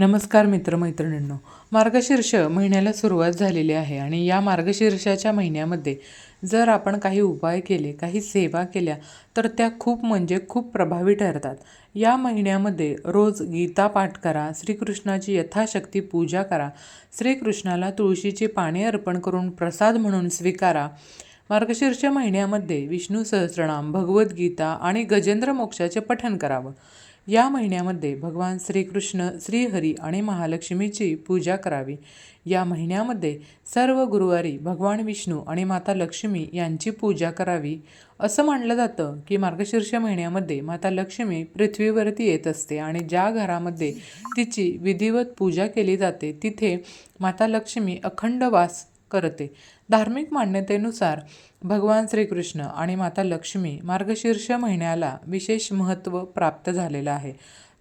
नमस्कार मित्रमैत्रिणींनो. मार्गशीर्ष महिन्याला सुरुवात झालेली आहे आणि या मार्गशीर्षाच्या महिन्यामध्ये जर आपण काही उपाय केले काही सेवा केल्या तर त्या खूप म्हणजे खूप प्रभावी ठरतात. या महिन्यामध्ये रोज गीता पाठ करा श्रीकृष्णाची यथाशक्ती पूजा करा श्रीकृष्णाला तुळशीची पाने अर्पण करून प्रसाद म्हणून स्वीकारा. मार्गशीर्ष महिन्यामध्ये विष्णू सहस्रनाम भगवद्गीता आणि गजेंद्र मोक्षाचे पठण करावं. या महिन्यामध्ये भगवान श्रीकृष्ण श्रीहरी आणि महालक्ष्मीची पूजा करावी. या महिन्यामध्ये सर्व गुरुवारी भगवान विष्णू आणि माता लक्ष्मी यांची पूजा करावी. असं मानलं जातं की मार्गशीर्ष महिन्यामध्ये माता लक्ष्मी पृथ्वीवरती येत असते आणि ज्या घरामध्ये तिची विधिवत पूजा केली जाते तिथे माता लक्ष्मी अखंड वास करते. धार्मिक मान्यतेनुसार भगवान श्रीकृष्ण आणि माता लक्ष्मी मार्गशीर्ष महिन्याला विशेष महत्त्व प्राप्त झालेलं आहे.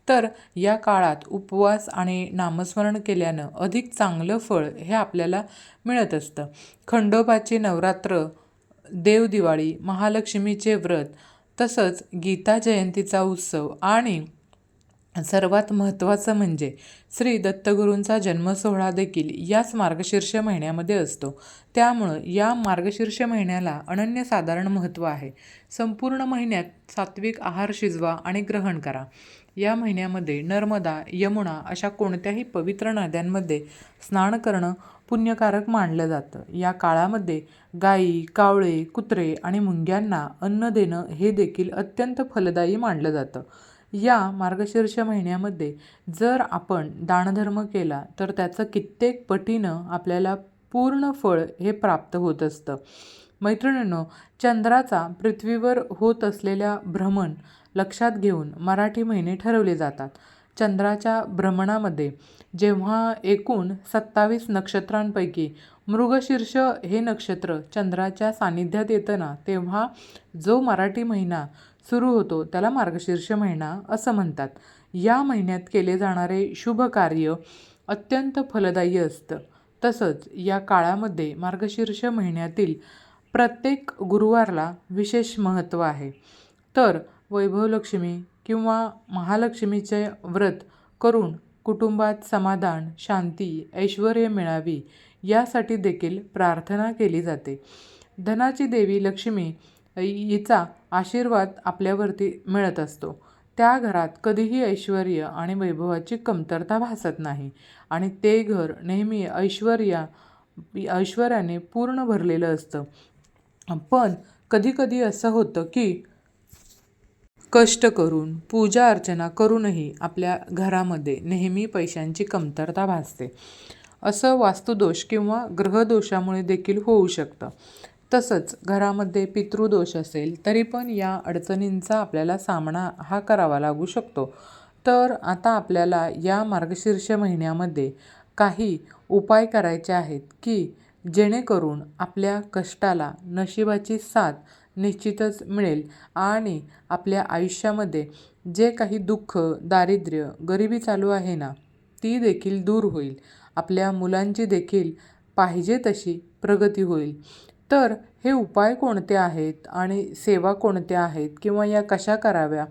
तर या काळात उपवास आणि नामस्मरण केल्यानं अधिक चांगलं फळ हे आपल्याला मिळत असतं. खंडोबाचे नवरात्र देवदिवाळी महालक्ष्मीचे व्रत तसंच गीता जयंतीचा उत्सव आणि सर्वात महत्त्वाचं म्हणजे श्री दत्तगुरूंचा जन्मसोहळा देखील याच मार्गशीर्ष महिन्यामध्ये असतो. त्यामुळं या मार्गशीर्ष महिन्याला अनन्यसाधारण महत्त्व आहे. संपूर्ण महिन्यात सात्विक आहार शिजवा आणि ग्रहण करा. या महिन्यामध्ये नर्मदा यमुना अशा कोणत्याही पवित्र नद्यांमध्ये स्नान करणं पुण्यकारक मानलं जातं. या काळामध्ये गायी कावळे कुत्रे आणि मुंग्यांना अन्न देणं हे देखील अत्यंत फलदायी मानलं जातं. या मार्गशीर्ष महिन्यामध्ये जर आपण दानधर्म केला तर त्याचं कित्येक पटीनं आपल्याला पूर्ण फळ हे प्राप्त होत असतं. मैत्रिणींनो चंद्राचा पृथ्वीवर होत असलेल्या भ्रमण लक्षात घेऊन मराठी महिने ठरवले जातात. चंद्राच्या भ्रमणामध्ये जेव्हा एकूण सत्तावीस नक्षत्रांपैकी मृगशीर्ष हे नक्षत्र चंद्राच्या सान्निध्यात येतं ना तेव्हा जो मराठी महिना सुरू होतो त्याला मार्गशीर्ष महिना असं म्हणतात. या महिन्यात केले जाणारे शुभ कार्य अत्यंत फलदायी असतं. तसंच या काळामध्ये मार्गशीर्ष महिन्यातील प्रत्येक गुरुवारला विशेष महत्त्व आहे. तर वैभवलक्ष्मी किंवा महालक्ष्मीचे व्रत करून कुटुंबात समाधान शांती ऐश्वर मिळावी यासाठी देखील प्रार्थना केली जाते. धनाची देवी लक्ष्मी हिचा आशीर्वाद आपल्यावरती मिळत असतो. त्या घरात कधीही ऐश्वर आणि वैभवाची कमतरता भासत नाही आणि ते घर नेहमी ऐश्वर्या ऐश्वर्याने पूर्ण भरलेलं असतं. पण कधीकधी असं होतं की कष्ट करून पूजा अर्चना करूनही आपल्या घरामध्ये नेहमी पैशांची कमतरता भासते. असं वास्तुदोष किंवा ग्रहदोषामुळे देखील होऊ शकतं. तसंच घरामध्ये पितृदोष असेल तरी पण या अडचणींचा आपल्याला सामना हा करावा लागू शकतो. तर आता आपल्याला या मार्गशीर्ष महिन्यामध्ये काही उपाय करायचे आहेत की जेणेकरून आपल्या कष्टाला नशिबाची साथ निश्चितच मिळेल. आणि आपल्या आयुष्यामध्ये जे काही दुःख दारिद्र्य गरिबी चालू आहे ना ती देखील दूर होईल. आपल्या मुलांची देखील पाहिजे तशी प्रगती होईल. तर हे उपाय कोणते आहेत आणि सेवा कोणत्या आहेत किंवा या कशा कराव्या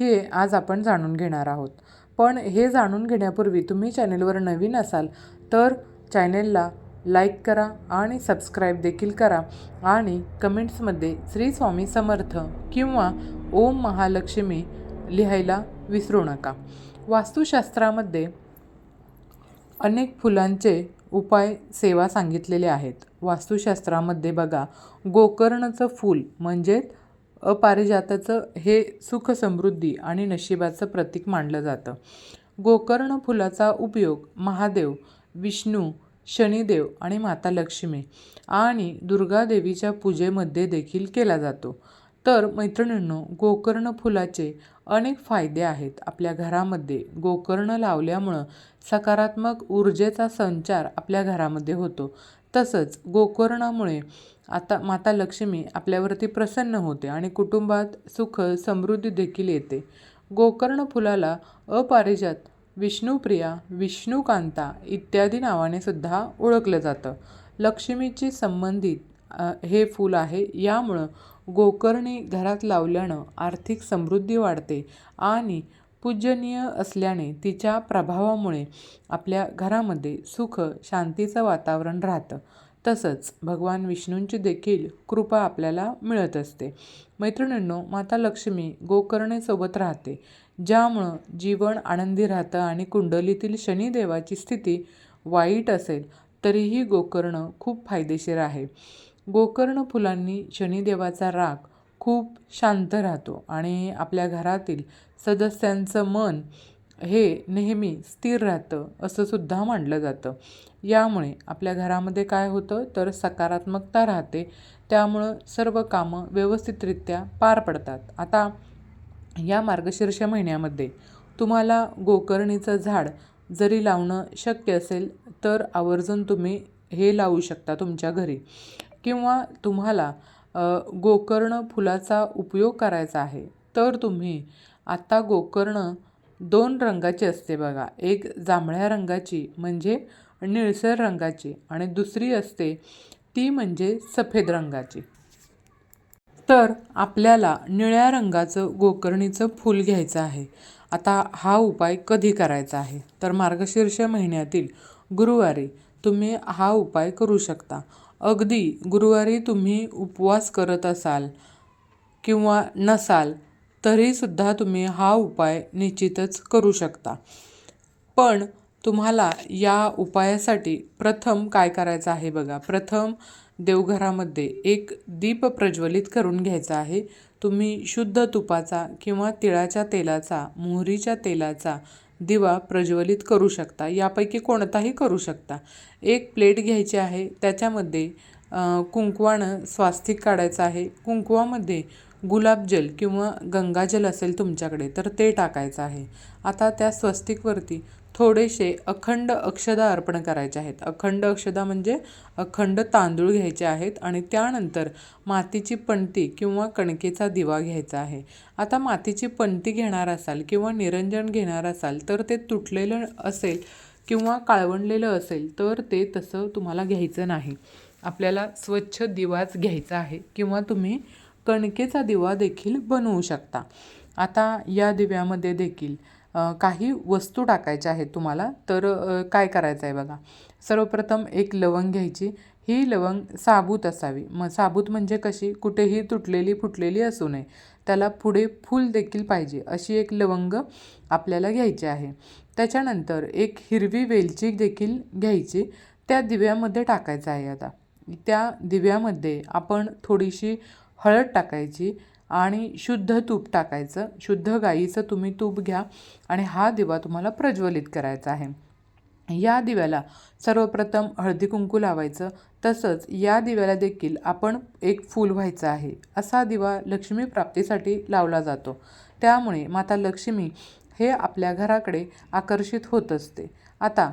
हे आज आपण जाणून घेणार आहोत. पण हे जाणून घेण्यापूर्वी तुम्ही चॅनेलवर नवीन असाल तर चॅनेलला लाईक करा आणि सबस्क्राईब देखील करा आणि कमेंट्समध्ये श्री स्वामी समर्थ किंवा ओम महालक्ष्मी लिहायला विसरू नका. वास्तुशास्त्रामध्ये अनेक फुलांचे उपाय सेवा सांगितलेले आहेत. वास्तुशास्त्रामध्ये बघा गोकर्णचं फूल म्हणजेच अपारिजाताचं हे सुख समृद्धी आणि नशिबाचं प्रतीक मानलं जातं. गोकर्ण फुलाचा उपयोग महादेव विष्णू शनिदेव आणि माता लक्ष्मी आणि दुर्गादेवीच्या पूजेमध्ये देखील केला जातो. तर मैत्रिणींनो गोकर्ण फुलाचे अनेक फायदे आहेत. आपल्या घरामध्ये गोकर्ण लावल्यामुळं सकारात्मक ऊर्जेचा संचार आपल्या घरामध्ये होतो. तसंच गोकर्णामुळे आता माता लक्ष्मी आपल्यावरती प्रसन्न होते आणि कुटुंबात सुख समृद्धी देखील येते. गोकर्ण फुलाला अपारिजात विष्णुप्रिया विष्णुकांता इत्यादी नावाने सुद्धा ओळखलं जातं. लक्ष्मीची संबंधित हे फूल आहे. यामुळं गोकर्णी घरात लावल्यानं आर्थिक समृद्धी वाढते आणि पूजनीय असल्याने तिच्या प्रभावामुळे आपल्या घरामध्ये सुख शांतीचं वातावरण राहतं. तसंच भगवान विष्णूंची देखील कृपा आपल्याला मिळत असते. मैत्रिणींनो माता लक्ष्मी गोकर्णेसोबत राहते. ज्यामुळं जीवन आनंदी राहतं आणि कुंडलीतील शनिदेवाची स्थिती वाईट असेल तरीही गोकर्ण खूप फायदेशीर आहे. गोकर्ण फुलांनी शनिदेवाचा राग खूप शांत राहतो आणि आपल्या घरातील सदस्यांचं मन हे नेहमी स्थिर राहतं असं सुद्धा मानलं जातं. यामुळे आपल्या घरामध्ये काय होतं? तर सकारात्मकता राहते. त्यामुळं सर्व कामं व्यवस्थितरित्या पार पडतात. आता या मार्गशीर्ष महिन्यामध्ये तुम्हाला गोकर्णीचं झाड जरी लावणं शक्य असेल तर आवर्जून तुम्ही हे लावू शकता तुमच्या घरी. किंवा तुम्हाला गोकर्ण फुलाचा उपयोग करायचा आहे तर तुम्ही आत्ता गोकर्ण दोन रंगाची असते बघा. एक जांभळ्या रंगाची म्हणजे निळसर रंगाची आणि दुसरी असते ती म्हणजे सफेद रंगाची. तर आपल्याला निळ्या रंगाचं गोकर्णीचं फूल घ्यायचं आहे. आता हा उपाय कधी करायचा आहे? तर मार्गशीर्ष महिन्यातील गुरुवारी तुम्ही हा उपाय करू शकता. अगदी गुरुवारी तुम्ही उपवास करत असाल किंवा नसाल तरीसुद्धा तुम्ही हा उपाय निश्चितच करू शकता. पण तुम्हाला या उपायासाठी प्रथम काय करायचं आहे बघा. प्रथम देवघरामध्ये एक दीप प्रज्वलित करून घ्यायचा आहे. तुम्ही शुद्ध तुपाचा किंवा तिळाच्या तेलाचा मोहरीच्या तेलाचा दिवा प्रज्वलित करू शकता. यापैकी कोणताही करू शकता. एक प्लेट घ्यायची आहे. त्याच्यामध्ये कुंकवानं स्वास्तिक काढायचं आहे. कुंकवामध्ये गुलाबजल किंवा गंगाजल असेल तुमच्याकडे तर ते टाकायचं आहे. आता त्या स्वस्तिकवरती थोडेसे अखंड अक्षदा अर्पण करायचे आहेत. अखंड अक्षदा म्हणजे अखंड तांदूळ घ्यायचे आहेत आणि त्यानंतर मातीची पणती किंवा कणकेचा दिवा घ्यायचा आहे. आता मातीची पणती घेणार असाल किंवा निरंजन घेणार असाल तर ते तुटलेलं असेल किंवा काळवणलेलं असेल तर ते तसं तुम्हाला घ्यायचं नाही. आपल्याला स्वच्छ दिवाच घ्यायचा आहे किंवा तुम्ही कणकेचा दिवा देखील बनवू शकता. आता या दिव्यामध्ये देखील काही वस्तू टाकायच्या आहेत तुम्हाला तर काय करायचं आहे बघा. सर्वप्रथम एक लवंग घ्यायची. ही लवंग साबूत असावी. मग साबूत म्हणजे कशी? कुठेही तुटलेली फुटलेली असू नये. त्याला पुढे फूल देखील पाहिजे. अशी एक लवंग आपल्याला घ्यायची आहे. त्याच्यानंतर एक हिरवी वेलची देखील घ्यायची. त्या दिव्यामध्ये टाकायचं आहे आता. त्या दिव्यामध्ये आपण थोडीशी हळद टाकायची. आणि शुद्ध तूप टाकायचं. शुद्ध गाईचं तुम्ही तूप घ्या आणि हा दिवा तुम्हाला प्रज्वलित करायचा आहे. या दिव्याला सर्वप्रथम हळदी कुंकू लावायचं. तसंच या दिव्याला देखील आपण एक फूल व्हायचं आहे. असा दिवा लक्ष्मी प्राप्तीसाठी लावला जातो. त्यामुळे माता लक्ष्मी हे आपल्या घराकडे आकर्षित होत असते. आता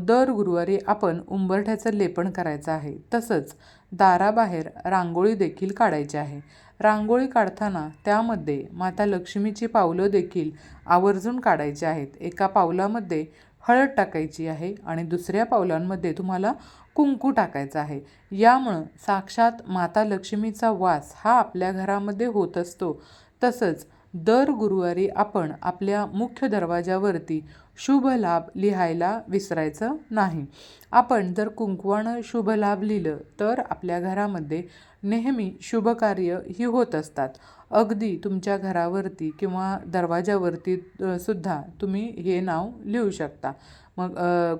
दर गुरुवारी आपण उंबरठ्याचं लेपन करायचं आहे. तसंच दाराबाहेर रांगोळी देखील काढायची आहे. रांगोळी काढताना त्यामध्ये माता लक्ष्मीची पावलं देखील आवर्जून काढायची आहेत. एका पावलामध्ये हळद टाकायची आहे आणि दुसऱ्या पावलांमध्ये तुम्हाला कुंकू टाकायचं आहे. यामुळं साक्षात माता लक्ष्मीचा वास हा आपल्या घरामध्ये होत असतो. तसंच दर गुरुवारी आपण आपल्या मुख्य दरवाजावरती शुभ लाभ लिहायला विसरायचं नाही. आपण जर कुंकवानं शुभ लाभ लिहिलं तर आपल्या घरामध्ये नेहमी शुभकार्य ही होत असतात. अगदी तुमच्या घरावरती किंवा दरवाजावरती सुद्धा तुम्ही हे नाव लिहू शकता. मग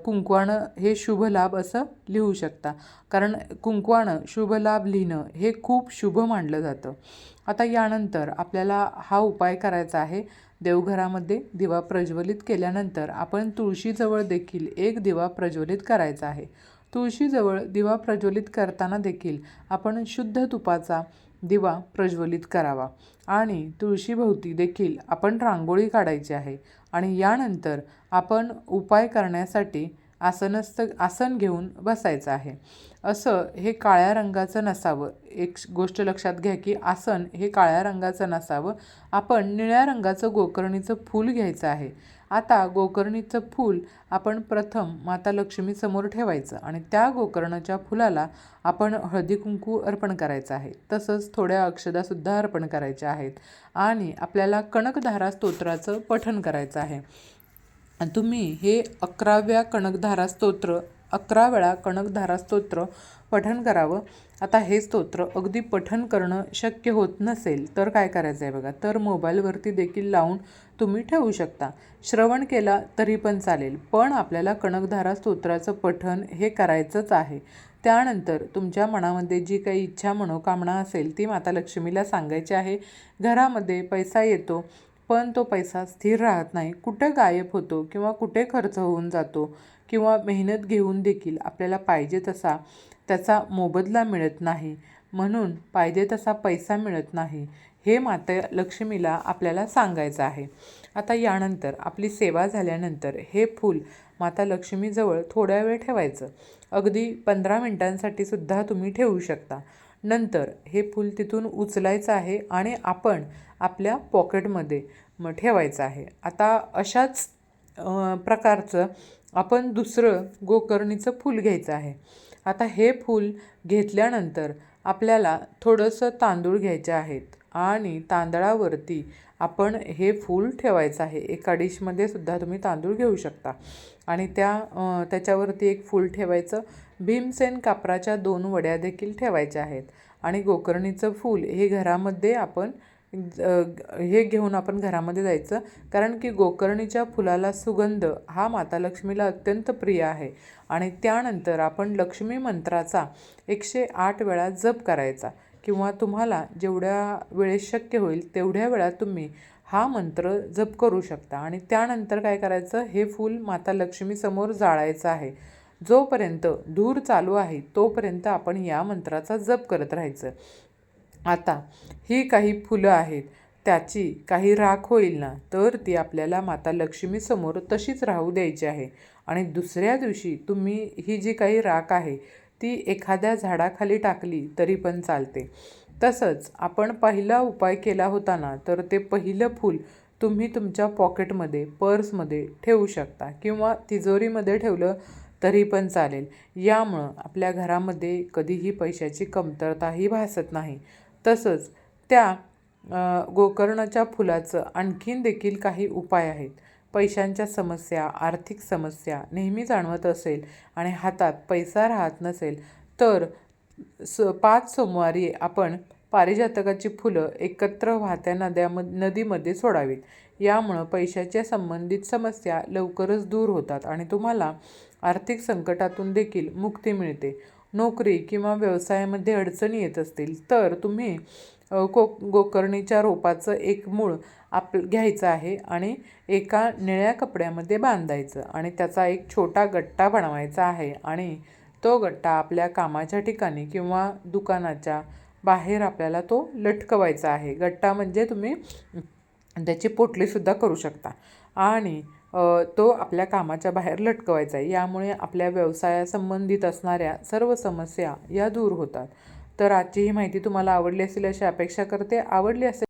कुंकवाणं हे शुभ लाभ असं लिहू शकता. कारण कुंकवाणं शुभ लाभ लिहिणं हे खूप शुभ मानलं जातं. आता यानंतर आपल्याला हा उपाय करायचा आहे. देवघरामध्ये दिवा प्रज्वलित केल्यानंतर आपण तुळशीजवळ देखील एक दिवा प्रज्वलित करायचा आहे. तुळशीजवळ दिवा प्रज्वलित करताना देखील आपण शुद्ध तुपाचा दिवा प्रज्वलित करावा. आणि तुळशीभोवती देखील आपण रांगोळी काढायची आहे. आणि यानंतर आपण उपाय करण्यासाठी आसनस्थ आसन घेऊन बसायचं आहे. असं हे काळ्या रंगाचं नसावं. एक गोष्ट लक्षात घ्या की आसन हे काळ्या रंगाचं नसावं. आपण निळ्या रंगाचं गोकर्णीचं फूल घ्यायचं आहे. आता गोकर्णीचं फूल आपण प्रथम माता लक्ष्मीसमोर ठेवायचं आणि त्या गोकर्णाच्या फुलाला आपण हळदी कुंकू अर्पण करायचं आहे. तसंच थोड्या अक्षदासुद्धा अर्पण करायच्या आहेत आणि आपल्याला कणकधारा स्तोत्राचं पठण करायचं आहे. तुम्ही हे अकराव्या कणकधारा स्तोत्र अकरा वेळा कणकधारा स्तोत्र पठण करावं. आता हे स्तोत्र अगदी पठण करणं शक्य होत नसेल तर काय करायचं आहे बघा. तर मोबाईलवरती देखील लावून तुम्ही ठेवू शकता. श्रवण केला तरी पण चालेल पण आपल्याला कणकधारा स्तोत्राचं पठण हे करायचंच आहे. त्यानंतर तुमच्या मनामध्ये जी काही इच्छा मनोकामना असेल ती माता लक्ष्मीला सांगायची आहे. घरामध्ये पैसा येतो पण तो पैसा स्थिर राहत नाही. कुठे गायब होतो किंवा कुठे खर्च होऊन जातो किंवा मेहनत घेऊन देखील आपल्याला पाहिजे तसा त्याचा मोबदला मिळत नाही. म्हणून पाहिजे तसा पैसा मिळत नाही हे माता लक्ष्मीला आपल्याला सांगायचं आहे. आता यानंतर आपली सेवा झाल्यानंतर हे फूल माता लक्ष्मीजवळ थोड्या वेळ ठेवायचं. अगदी पंधरा मिनटांसाठी सुद्धा तुम्ही ठेवू शकता. नंतर हे फूल तिथून उचलायचं आहे आणि आपण आपल्या पॉकेटमध्ये मग ठेवायचं आहे. आता अशाच प्रकारचं आपण दुसरं गोकर्णीचं फूल घ्यायचं आहे. आता हे फूल घेतल्यानंतर आपल्याला थोडंसं तांदूळ घ्यायचे आहेत आणि तांदळावरती आपण हे फूल ठेवायचं आहे. एका डिशमध्ये सुद्धा तुम्ही तांदूळ घेऊ शकता. आणि त्या त्याच्यावरती एक फूल ठेवायचं. भीमसेन कापराच्या दोन वड्या देखील ठेवायच्या आहेत. आणि गोकर्णीचं फूल हे घरामध्ये आपण हे घेऊन आपण घरामध्ये जायचं. कारण की गोकर्णीच्या फुलाला सुगंध हा माता लक्ष्मीला अत्यंत प्रिय आहे. आणि त्यानंतर आपण लक्ष्मी मंत्राचा एकशे आठ वेळा जप करायचा. किंवा तुम्हाला जेवढ्या वेळेस शक्य होईल तेवढ्या वेळा तुम्ही हा मंत्र जप करू शकता. आणि त्यानंतर काय करायचं? हे फूल माता लक्ष्मीसमोर जाळायचं आहे. जोपर्यंत धूर चालू आहे तोपर्यंत आपण या मंत्राचा जप करत राहायचं. आता ही काही फुलं आहेत. त्याची काही राख होईल ना तर ती आपल्याला माता लक्ष्मीसमोर तशीच राहू द्यायची आहे. आणि दुसऱ्या दिवशी तुम्ही ही जी काही राख आहे ती एखाद्या झाडाखाली टाकली तरी पण चालते. तसंच आपण पहिला उपाय केला होता ना तर ते पहिलं फूल तुम्ही तुमच्या पॉकेटमध्ये पर्समध्ये ठेवू शकता किंवा तिजोरीमध्ये ठेवलं तरी पण चालेल. यामुळं आपल्या घरामध्ये कधीही पैशाची कमतरताही भासत नाही. तसंच त्या गोकर्णाच्या फुलाचं आणखीन देखील काही उपाय आहेत. पैशांच्या समस्या आर्थिक समस्या नेहमी जाणवत असेल आणि हातात पैसा राहत नसेल तर स पाच सोमवारी आपण पारिजातकाची फुलं एकत्र वाहत्या नद्याम नदीमध्ये सोडावीत. यामुळं पैशाच्या संबंधित समस्या लवकरच दूर होतात आणि तुम्हाला आर्थिक संकटातून देखील मुक्ती मिळते. नोकरी किंवा व्यवसायामध्ये अडचणी येत असतील तर तुम्ही कोक को गोकर्णीच्या रोपाचं एक मूळ आप घ्यायचं आहे आणि एका निळ्या कपड्यामध्ये बांधायचं आणि त्याचा एक छोटा गट्टा बनवायचा आहे आणि तो गट्टा आपल्या कामाच्या ठिकाणी किंवा दुकानाच्या बाहेर आपल्याला तो लटकवायचा आहे. गट्टा म्हणजे तुम्ही त्याची पोटलीसुद्धा करू शकता आणि तो आपल्या कामाच्या बाहेर लटकवायचा आहे. यामुळे आपल्या व्यवसायासंबंधित असणाऱ्या सर्व समस्या या दूर होतात. तर आजची ही माहिती तुम्हाला आवडली असेल अशी अपेक्षा करते. आवडली असेल